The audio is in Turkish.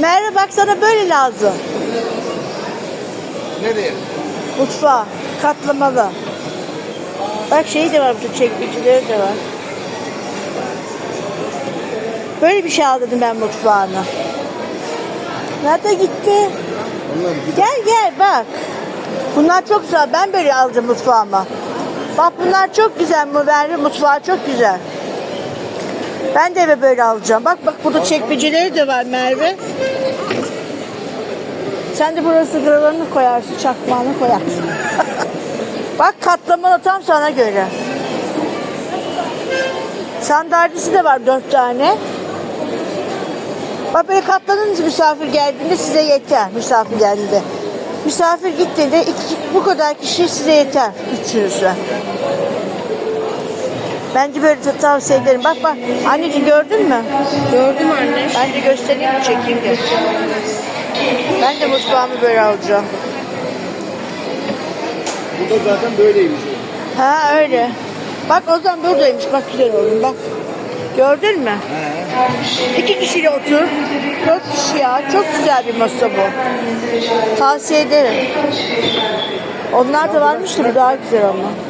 Merve bak sana böyle lazım. Nereye? Mutfağa. Katlamalı. Bak şey de var burada çekmeceleri de var. Böyle bir şey al dedim ben mutfağına. Nerede gitti? Onlar Gel gel bak. Bunlar çok güzel. Ben böyle alacağım mutfağıma. Bak bunlar çok güzel. Merve mutfağı çok güzel. Ben de eve böyle alacağım. Bak bak burada çekmeceleri de var Merve. Sen de burası gralarını koyarsın, çakmağını koyarsın. bak katlamalı tam sana göre. Sandalyesi de var dört tane. Bak böyle katlanınca misafir geldiğinde size yeter misafir geldiğinde. Misafir gittiğinde iki, bu kadar kişi size yeter üçünüze. Bence böyle tavsiye ederim. Bak bak anneciğim gördün mü? Gördüm anne. Ben de göstereyim mi çekeyim de. Ben de mutfağımı böyle alacağım. Bu da zaten böyleymiş. Ha öyle. Bak o zaman buradaymış. Bak güzel oldu. Bak. Gördün mü? İki kişiyle otur. Dört kişi ya. Çok güzel bir masa bu. Tavsiye ederim. Onlar da varmış da bu daha güzel ama.